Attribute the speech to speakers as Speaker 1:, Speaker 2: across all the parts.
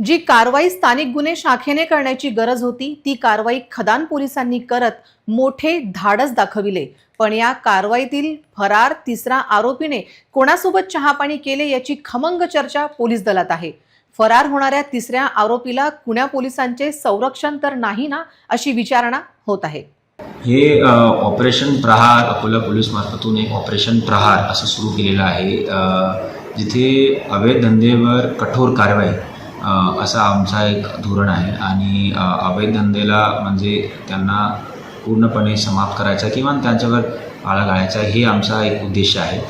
Speaker 1: जी कारवाई स्थानिक गुन्हे शाखेने करण्याची गरज होती ती कारवाई खदान पोलिसांनी करत मोठे धाडस दाखविले. पण या कारवाईतील फरार तिसरा आरोपीने कोणासोबत चहापाणी केले याची खमंग चर्चा पोलीस दलात आहे. फरार होणाऱ्या तिसऱ्या आरोपीला पुण्या पोलिसांचे संरक्षण तर नाही ना अशी विचारणा होत आहे.
Speaker 2: हे ऑपरेशन प्रहार अकोला पोलीस मार्फतून एक ऑपरेशन प्रहार असं सुरू केलेलं आहे. जिथे अवैध धंदेवर कठोर कारवाई असा आमचा एक धोरण आहे. आणि अवैध धंदेला म्हणजे त्यांना पूर्णपणे समाप्त करायचा किंवा त्यांच्यावर आळा घालायचा हे आमचा एक उद्देश आहे.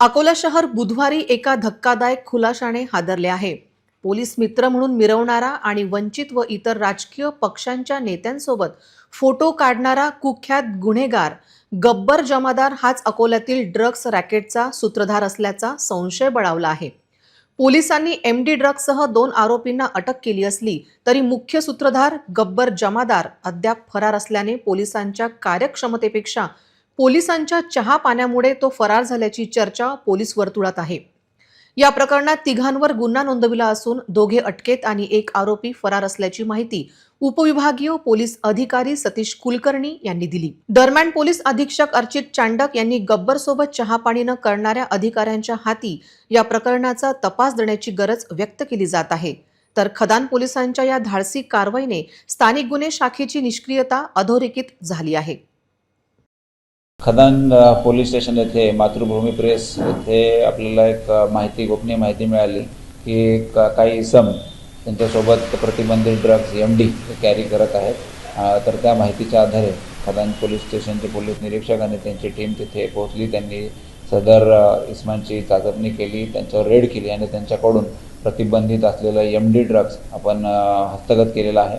Speaker 1: अकोला शहर बुधवारी एका धक्कादायक खुलाशाने हादरले आहे. पोलीस मित्र म्हणून मिरवणारा आणि वंचित व इतर राजकीय पक्षांच्या नेत्यांसोबत फोटो काढणारा कुख्यात गुन्हेगार गब्बर जमादार हाच अकोल्यातील ड्रग्स रॅकेटचा सूत्रधार असल्याचा संशय बळावला आहे. पोलिसांनी एम डी ड्रग्जसह दोन आरोपींना अटक केली असली तरी मुख्य सूत्रधार गब्बर जमादार अद्याप फरार असल्याने पोलिसांच्या कार्यक्षमतेपेक्षा पोलिसांच्या चहा पाण्यामुळे तो फरार झाल्याची चर्चा पोलीस वर्तुळात आहे. या प्रकरणात तिघांवर गुन्हा नोंदविला असून दोघे अटकेत आणि एक आरोपी फरार असल्याची माहिती उपविभागीय पोलीस अधिकारी सतीश कुलकर्णी यांनी दिली. दरम्यान पोलीस अधीक्षक अर्चित चांडक यांनी गब्बर सोबत चहापाणी न करणाऱ्या अधिकाऱ्यांच्या हाती या प्रकरणाचा तपास देण्याची गरज व्यक्त केली जात आहे. तर खदान पोलिसांच्या या धाडसी कारवाईने स्थानिक गुन्हे शाखेची निष्क्रियता अधोरेखित झाली आहे.
Speaker 3: खदान पोलीस स्टेशन येथे मातृभूमी प्रेस येथे आपल्याला एक माहिती गोपनीय माहिती मिळाली की का काही इसम त्यांच्यासोबत प्रतिबंधित ड्रग्ज एम डी कॅरी करत आहेत. तर त्या माहितीच्या आधारे खदान पोलीस स्टेशनचे पोलीस निरीक्षक आणि त्यांची टीम तिथे पोहोचली. त्यांनी सदर इस्मांची चाचपणी केली त्यांच्यावर रेड केली आणि त्यांच्याकडून प्रतिबंधित असलेलं एम डी ड्रग्ज आपण हस्तगत केलेलं आहे.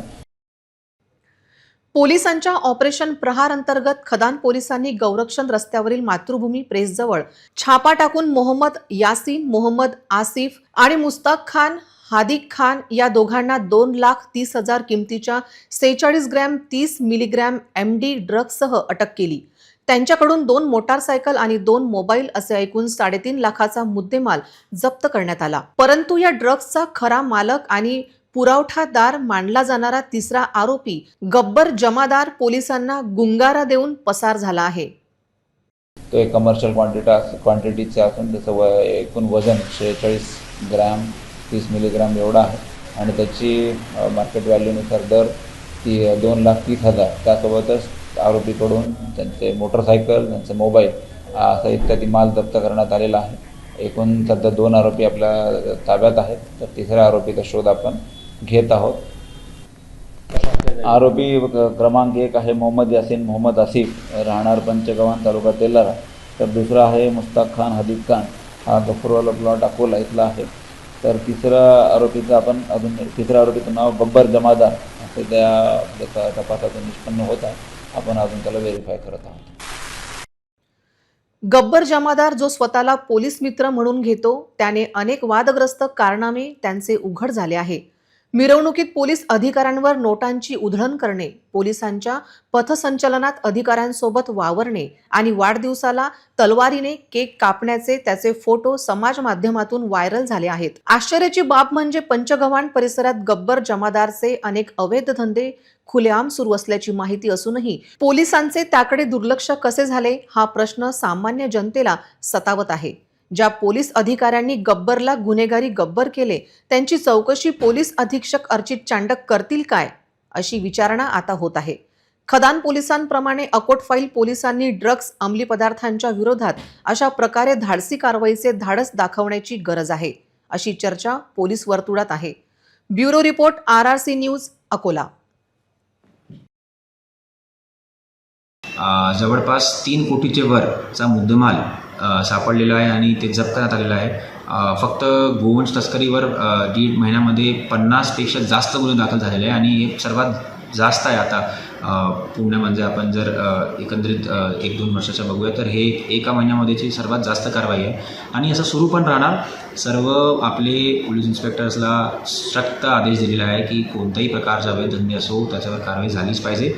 Speaker 1: पोलिसांच्या ऑपरेशन प्रहार अंतर्गत खदान पोलिसांनी गौरक्षण रस्त्यावरील मातृभूमी प्रेसजवळ छापा टाकून मोहम्मद यासीन मोहम्मद आसिफ आणि मुस्ताक खान हादिक खान या दोघांना दोन लाख तीस हजार किमतीच्या सेहेचाळीस ग्रॅम तीस मिलीग्रॅम एम डी ड्रग्जसह अटक केली. त्यांच्याकडून दोन मोटारसायकल आणि दोन मोबाईल असे ऐकून साडेतीन लाखाचा मुद्देमाल जप्त करण्यात आला. परंतु या ड्रग्जचा खरा मालक आणि पुरवठादार मानला जाणारा तिसरा आरोपी गब्बर जमादार पोलिसांना गुंगारा देऊन पसार झाला आहे.
Speaker 3: तो एक कमर्शियल क्वांटिटा क्वांटिटीचे असून त्याचं व एकूण वजन शेहेचाळीस ग्रॅम तीस मिलीग्रॅम एवढं आहे. आणि त्याची मार्केट व्हॅल्यूनुसार दर ती दोन लाख तीस हजार. त्यासोबतच आरोपीकडून त्यांचे मोटरसायकल त्यांचे मोबाईल असा इत्यादी माल जप्त करण्यात आलेला आहे. एकूण सध्या दोन आरोपी आपल्या ताब्यात आहेत. तर तिसऱ्या आरोपीचा शोध आपण घेत आहोत. आरोपी क्रमांक एक आहे मोहम्मद यासीन. मोहम्मद आसिफ राहणार पंचगव्हाण तालुका तेलारा. तर दुसरा आहे मुस्ताक खान हदीब खान. हा गफुरवाला प्लॉट अकोला इथला आहे. तर तिसरा आरोपीचं आपण अजून तिसऱ्या आरोपीचं नाव गब्बर जमादार असं त्या तपासातून निष्पन्न होत आहे. आपण अजून त्याला व्हेरीफाय करत आहोत.
Speaker 1: गब्बर जमादार जो स्वतःला पोलीस मित्र म्हणून घेतो त्याने अनेक वादग्रस्त कारनामे त्यांचे उघड झाले आहे मिरवणुकीत पोलीस अधिकाऱ्यांवर नोटांची उधळण करणे पोलिसांच्या पथसंचलनात अधिकाऱ्यांसोबत वावरणे आणि वाढदिवसाला तलवारीने केक कापण्याचे त्याचे फोटो समाज माध्यमातून व्हायरल झाले आहेत. आश्चर्याची बाब म्हणजे पंचगव्हाण परिसरात गब्बर जमादारचे अनेक अवैध धंदे खुलेआम सुरू असल्याची माहिती असूनही पोलिसांचे त्याकडे दुर्लक्ष कसे झाले हा प्रश्न सामान्य जनतेला सतावत आहे. ज्या पोलीस अधिकाऱ्यांनी गब्बरला गुन्हेगारी गब्बर केले त्यांची चौकशी पोलीस अधीक्षक अर्चित चांडक करतील काय अशी विचारणा आता होत आहे. खदान पोलिसांप्रमाणे अकोट फाईल पोलिसांनी ड्रग्ज अंमली पदार्थांच्या विरोधात अशा प्रकारे धाडसी कारवाईचे धाडस दाखवण्याची गरज आहे अशी चर्चा पोलीस वर्तुळात आहे. Bureau report R R C news Akola.
Speaker 2: जवळपास तीन कोटीचे वरचा मुद्देमाल सापडलेलं आहे आणि ते जप्त करण्यात आलेलं आहे. फक्त गोवंश तस्करीवर दीड महिन्यामध्ये पन्नासपेक्षा जास्त गुन्हे दाखल झालेले आहे आणि हे सर्वात जास्त आहे आता. पुण्यामध्ये म्हणजे आपण जर एकंदरीत एक दोन वर्षाच्या बघूया तर हे एका महिन्यामध्येची सर्वात जास्त कारवाई आहे. आणि असं सुरू पण राहणार. सर्व आपले पोलीस इन्स्पेक्टर्सला सक्त आदेश दिलेला आहे की कोणत्याही प्रकारचा अवैध धंदे असो त्याच्यावर कारवाई झालीच पाहिजे.